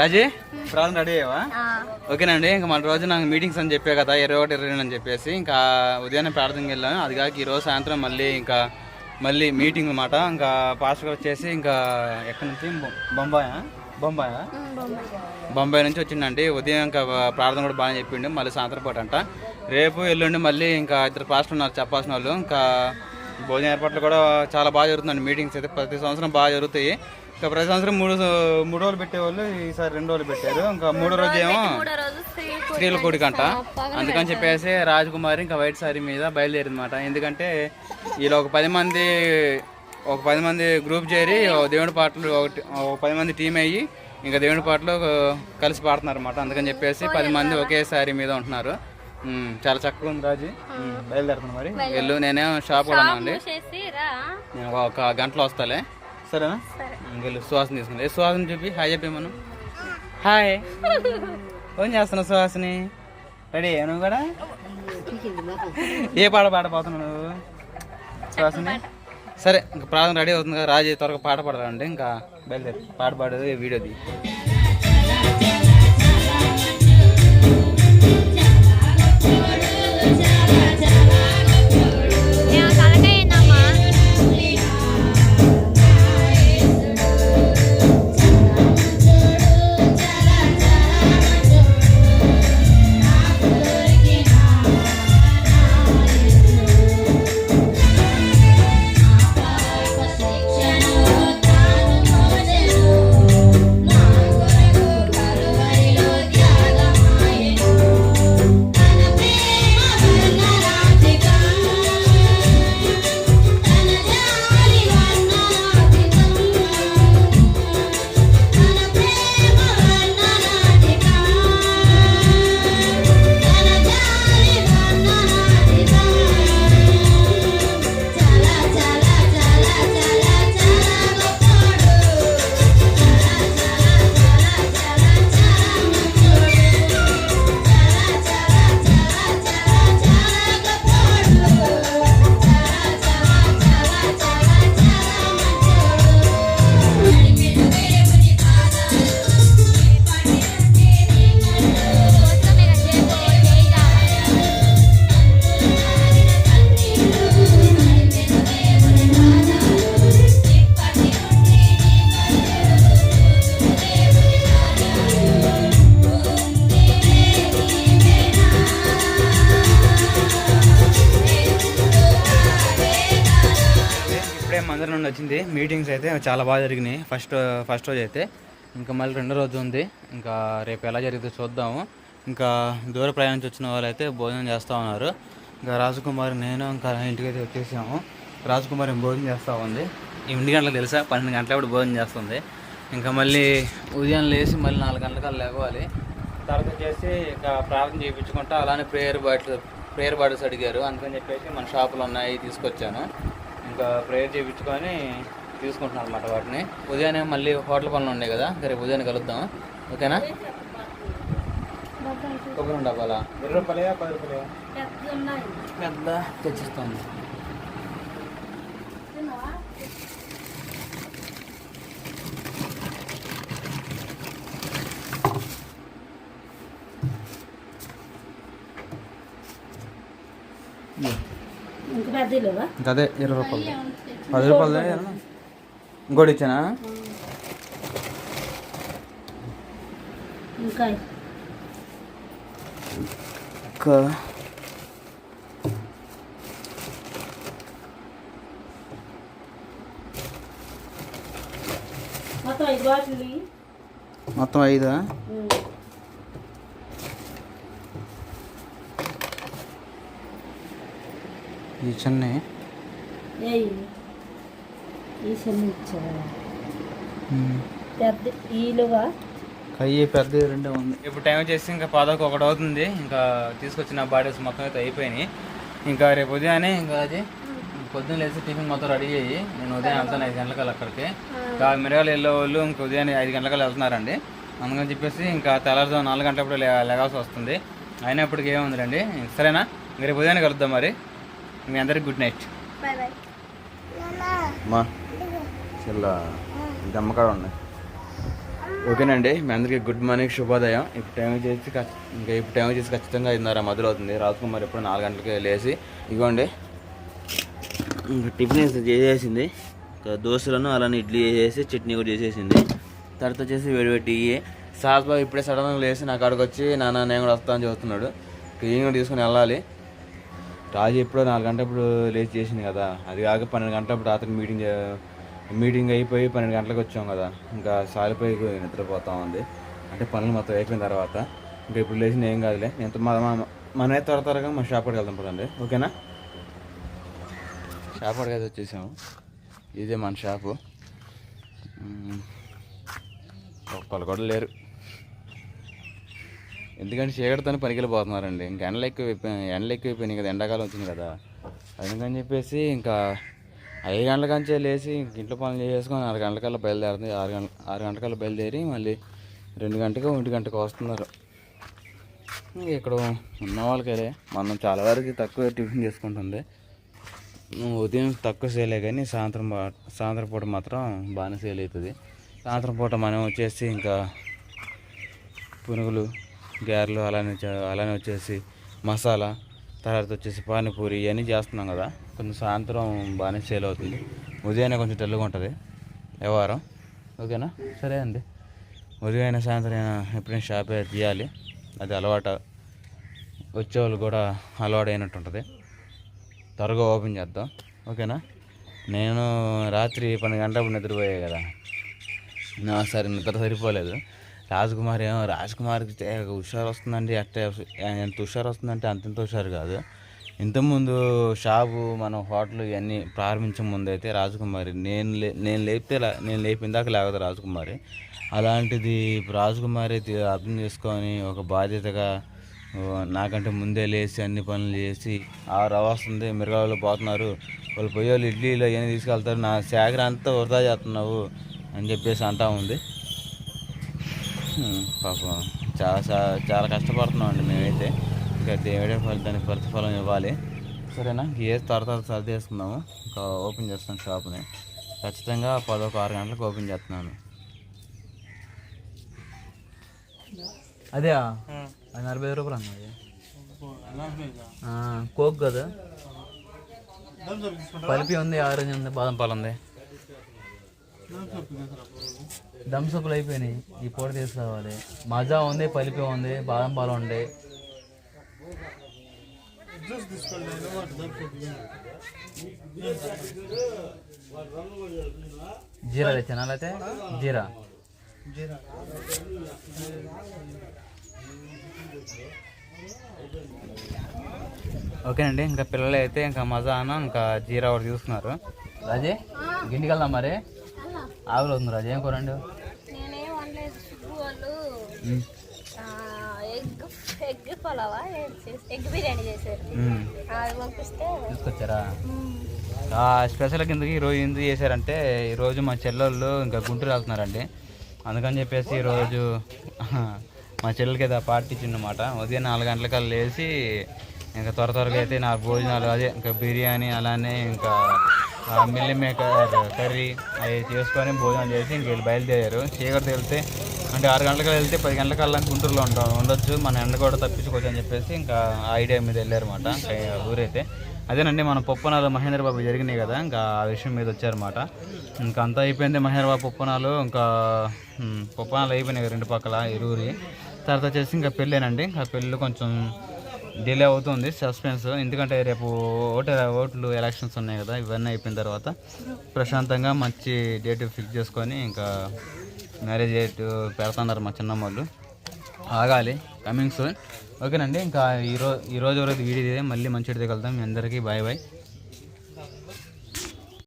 రాజీ problem ready అయ్యావా? ఓకేనండి ఇంకా మన రోజు నాకు మీటింగ్స్ అని చెప్పే కదా ఇరవై ఒకటి ఇరవై అని చెప్పేసి ఇంకా ఉదయాన్నే ప్రార్థనకి వెళ్ళాను. అది కాక ఈరోజు సాయంత్రం మళ్ళీ ఇంకా మళ్ళీ మీటింగ్ అనమాట ఇంకా పాస్టర్ వచ్చేసి ఇంకా ఎక్కడి నుంచి? బొంబాయా? బొంబాయా? బొంబాయి. నుంచి వచ్చిండండి. ఉదయం ఇంకా ప్రార్థన కూడా బాగా చెప్పిండు. మళ్ళీ సాయంత్రం పూట అంట. రేపు ఎల్లుండి మళ్ళీ ఇంకా ఇద్దరు పాస్టర్ ఉన్నారు చెప్పాల్సిన వాళ్ళు. ఇంకా భోజన ఏర్పాట్లు కూడా చాలా బాగా జరుగుతుందండి మీటింగ్స్ అయితే ప్రతి సంవత్సరం బాగా జరుగుతాయి. ఇంకా ప్రతి సంవత్సరం మూడు మూడు రోజులు పెట్టేవాళ్ళు ఈసారి రెండు రోజులు పెట్టారు. ఇంకా మూడో రోజు ఏమో స్త్రీల కూడికంట అందుకని చెప్పేసి రాజకుమారి ఇంకా వైట్ సారీ మీద బయలుదేరిందన్నమాట. ఎందుకంటే వీళ్ళు ఒక పది మంది ఒక పది మంది గ్రూప్ చేరి దేవుడి పాటలు ఒకటి ఒక పది మంది టీం అయ్యి ఇంకా దేవుడి పాటలు కలిసి పాడుతున్నారు అనమాట అందుకని చెప్పేసి పది మంది ఒకే సారీ మీద ఉంటున్నారు. చాలా చక్కగా ఉంది రాజు. ఉమ్, బయలుదేరుతున్నా మరి. వెళ్ళు నేనేం షాప్ కూడా అండి నేను ఒక గంటలో వస్తాలే. సరేనా? ఇంకెళ్ళు సుహాసిని తీసుకుంది. ఏ సుహాసిని చూపి? హాయ్ చెప్పి మనం హాయ్. ఏం చేస్తున్నావు సుహాసిని రెడీ నువ్వు కూడా? ఏ పాట పాడబోతున్నావు నువ్వు? సుహాసిని సరే ఇంకా ప్రార్థన రెడీ అవుతుంది కదా రాజు త్వరగా పాట పాడరండి ఇంకా బయలుదేరి. పాట పాడేది వీడియోది మీటింగ్స్ అయితే చాలా బాగా జరిగినాయి. ఫస్ట్ ఫస్ట్ రోజు అయితే. ఇంకా మళ్ళీ రెండో రోజు ఉంది. ఇంకా రేపు ఎలా జరిగితే చూద్దాము. ఇంకా దూర ప్రయాణించి వచ్చిన వాళ్ళు అయితే భోజనం చేస్తూ ఉన్నారు. ఇంకా రాజకుమారి నేను ఇంకా ఇంటికి అయితే వచ్చేసాము. రాజకుమారి భోజనం చేస్తూ ఉంది. ఎనిమిది గంటలకు తెలుసా? పన్నెండు గంటలప్పుడు భోజనం చేస్తుంది. ఇంకా మళ్ళీ ఉదయం లేచి మళ్ళీ నాలుగు గంటలకు లేవాలి. తర్వాత వచ్చేసి ఇక ప్రార్థన చేయించుకుంటా అలానే ప్రేయర్ బాటిల్ ప్రేయర్ బాటిల్స్ అడిగారు. అందుకని చెప్పేసి మన షాపులో ఉన్నాయి తీసుకొచ్చాను. ఇంకా ప్రేయర్ చేయించుకొని తీసుకుంటున్నాను అనమాట వాటిని. ఉదయాన్నే మళ్ళీ హోటల్ పనులు ఉన్నాయి కదా రేపు ఉదయాన్నే కలుద్దాం ఓకేనా? కొబ్బరి డబ్బాలా? ఇరవై రూపాయలయా పది రూపాయలయా? పెద్ద తెచ్చిస్తాను ఇంకా అదే ఇరవై రూపాయలు పది రూపాయలు ఇంకోటి ఇచ్చానా? ఇంకా ఇంకా? మొత్తం ఐదు ఈ చిన్నవి? ఏయ్ ఈ పెద్ద పెద్ద రెండే ఉంది. ఇప్పుడు టైం వచ్చేసి ఇంకా పదకొక ఒకటి అవుతుంది. ఇంకా తీసుకొచ్చిన బాడీస్ మొత్తం అయితే అయిపోయినాయి. ఇంకా రేపు ఉదయాన్నే ఇంకా అది పొద్దున్న లేచి టిఫిన్ మొత్తం రెడీ అయ్యి నేను ఉదయం వెళ్తాను ఐదు గంటలకల్లా అక్కడికి. ఇంకా మిరగాలు వెళ్ళే వాళ్ళు ఇంకా ఉదయాన్నే ఐదు గంటలకల్లా వెళ్తున్నారండి. అందుకని చెప్పేసి ఇంకా తెల్లారుజాము నాలుగు గంటలప్పుడు లేగాల్సి వస్తుంది. అయినప్పటికీ ఏముందిరండి సరేనా? ఇంక రేపు ఉదయాన్నే కలుద్దాం మరి. మీ అందరికి గుడ్ నైట్. మా చాలా దమ్మకాడ ఉన్నాయి. ఓకేనండి మీ అందరికీ గుడ్ మార్నింగ్ శుభోదయం. ఇప్పుడు టైం చేసి ఇంకా ఇప్పుడు టైం వచ్చేసి ఖచ్చితంగా ఐదున్నర మధ్యలో అవుతుంది. రాజకుమార్ ఎప్పుడు నాలుగు గంటలకి లేచి ఇగోండి. ఇంకా టిఫిన్ చేసేసింది. ఇంకా దోశలను అలానే ఇడ్లీ చేసేసి చట్నీ కూడా చేసేసింది. తర్వాత వచ్చేసి వేడిపెట్టి సాస్బా ఇప్పుడే సడన్గా లేచి నా కాడికి వచ్చి నాన్న నేను కూడా వస్తాను చెబుతున్నాడు. క్లీన్ కూడా తీసుకుని వెళ్ళాలి. రాజు ఎప్పుడో నాలుగు గంటలప్పుడు లేచి చేసింది కదా. అది కాక పన్నెండు గంటలప్పుడు రాత్రి మీటింగ్ మీటింగ్ అయిపోయి పన్నెండు గంటలకు వచ్చాం కదా. ఇంకా సాలిపోయి నిద్రపోతా ఉంది. అంటే పనులు మొత్తం అయిపోయిన తర్వాత ఇంకా ఇప్పుడు లేచిన ఏం కాదులే. నేను మనమే త్వర త్వరగా మా షాప్ కాడికి వెళ్దాం పదండి. ఓకేనా? షాప్ కాడికి వచ్చేసాము. ఇదే మన షాపు. ఒక్కళ్ళు కూడా లేరు. ఎందుకంటే చీకటితోనే పనికి వెళ్ళిపోతున్నారండి ఇంకా ఎండలు ఎక్కువ ఎండలు ఎక్కువైపోయినాయి కదా. ఎండాకాలం వచ్చింది కదా. అందుకని చెప్పేసి ఇంకా ఐదు గంటల కంచే లేచి ఇంట్లో పనులు చేసుకొని ఆరు గంటలకల్లా బయలుదేరుతుంది. ఆరు గంటల ఆరు గంటలకల్లా బయలుదేరి మళ్ళీ రెండు గంటకు ఒంటి గంటకు వస్తున్నారు. ఇక్కడ ఉన్న వాళ్ళకైతే మనం చాలా వరకు తక్కువ టిఫిన్ చేసుకుంటుంది. ఉదయం తక్కువ సేలే కానీ సాయంత్రం సాయంత్రం పూట మాత్రం బాగానే సేల్ అవుతుంది. సాయంత్రం పూట మనం వచ్చేసి ఇంకా పునుగులు గారెలు అలానే అలానే వచ్చేసి మసాలా తర్వాత వచ్చేసి పానీపూరి ఇవన్నీ చేస్తున్నాం కదా. కొంచెం సాయంత్రం బాగానే సేల్ అవుతుంది. ఉదయాన్నే కొంచెం తెల్లగా ఉంటుంది. వ్యవహారం ఓకేనా? సరే అండి. ఉదయం సాయంత్రం అయినా ఎప్పుడైనా షాప్ తీయాలి. అది అలవాటు. వచ్చేవాళ్ళు కూడా అలవాటు అయినట్టు ఉంటుంది. త్వరగా ఓపెన్ చేద్దాం. ఓకేనా? నేను రాత్రి పన్నెండు గంటలప్పుడు నిద్రపోయాయి కదా. నా సరే నిద్ర సరిపోలేదు. రాజకుమార్ ఏమో రాజకుమార్కి హుషారు వస్తుందండి. అట్టే ఎంత హుషారు వస్తుందంటే అంతంత హుషారు కాదు. ఇంతకుముందు షాపు మన హోటల్ ఇవన్నీ ప్రారంభించే ముందు అయితే రాజకుమారి నేను లే నేను లేపితే నేను లేపిన దాకా లేకపోతే రాజకుమారి. అలాంటిది రాజకుమారి అర్థం చేసుకొని ఒక బాధ్యతగా నాకంటే ముందే లేచి అన్ని పనులు చేసి ఆ రవ వస్తుంది పోతున్నారు వాళ్ళు పోయే వాళ్ళు ఇడ్లీలు అవన్నీ తీసుకెళ్తారు నా శాఖర అంతా వృధా చేస్తున్నావు అని చెప్పేసి అంటా ఉంది. పాపం చాలా చాలా చాలా కష్టపడుతున్నాం అండి మేమైతే. ఇంకా దేవుడే ఫలి దానికి ప్రతిఫలం ఇవ్వాలి. సరేనా? ఏ త్వర సర్ది చేసుకుందాము ఇంకా ఓపెన్ చేస్తాను షాప్ని. ఖచ్చితంగా పదొక ఆరు గంటలకు ఓపెన్ చేస్తున్నాను. అదే అది నలభై ఐదు రూపాయలు అన్నది కోక్ కదా? పలిపి ఉంది ఆరెంజ్ ఉంది బాదం పాలు ఉంది. దమ్ సప్పులు అయిపోయినాయి. ఈ పూట తీసుకురావాలి. మజా ఉంది పలిపి ఉంది బాదం పాలు ఉంది. జీరా తెచ్చానా లేకపోతే జీరా ఓకేనండి ఇంకా పిల్లలు అయితే ఇంకా మజాను ఇంకా జీరా ఒకటి చూస్తున్నారు. రాజే ఇంటికి వెళ్దాం మరి ఆవులు అవుతుంది రాజు ఏం కూరండి ఎగ్ ఎగ్ పలావా బిర్యానీ చేశారు. అది పంపిస్తే తీసుకొచ్చారా. ఆ స్పెషల్ కిందకి ఈరోజు ఎందుకు చేశారంటే ఈరోజు మా చెల్లెళ్ళు ఇంకా గుంటూరు వెళ్తున్నారండి. అందుకని చెప్పేసి ఈరోజు మా చెల్లెలకి ఏదో పార్టీ ఇచ్చిందన్నమాట. ఉదయం నాలుగు గంటలకల్లా లేచి ఇంకా త్వర త్వరగా అయితే నా భోజనాలు అదే ఇంకా బిర్యానీ అలానే ఇంకా మిల్లి మేకర్ కర్రీ అవి చేసుకొని భోజనం చేసి ఇంక వీళ్ళు బయలుదేరారు. చీకటి వెళ్తే అంటే ఆరు గంటలకు వెళ్తే పది గంటలకల్లా గుంటూరులో ఉంటాం. ఉండొచ్చు మన ఎండ కూడా తప్పించుకోవచ్చు అని చెప్పేసి ఇంకా ఐడియా మీద వెళ్ళారన్నమాట. ఊరైతే. అదేనండి మన పొప్పనాలు మహేంద్ర బాబు జరిగినాయి కదా ఇంకా ఆ విషయం మీద వచ్చారన్నమాట. ఇంకా అంతా అయిపోయింది మహేంద్ర బాబు పొప్పనాలు. ఇంకా పొప్పనాలు అయిపోయినాయి రెండు పక్కల ఇరువురి. తర్వాత వచ్చేసి ఇంకా పెళ్ళేనండి. ఇంకా పెళ్ళి కొంచెం డిలే అవుతుంది సస్పెన్స్. ఎందుకంటే రేపు ఓటు ఓట్లు ఎలక్షన్స్ ఉన్నాయి కదా ఇవన్నీ అయిపోయిన తర్వాత ప్రశాంతంగా మంచి డేట్ ఫిక్స్ చేసుకొని ఇంకా మ్యారేజ్ డేట్ పెడుతున్నారు మా చిన్నమ్మ వాళ్ళు ఆగాలి కమింగ్ సూన్ ఓకేనండి ఇంకా ఈరోజు ఈరోజు వరకు వీడియో మళ్ళీ మంచి తగలుతాం మీ అందరికీ బాయ్ బాయ్.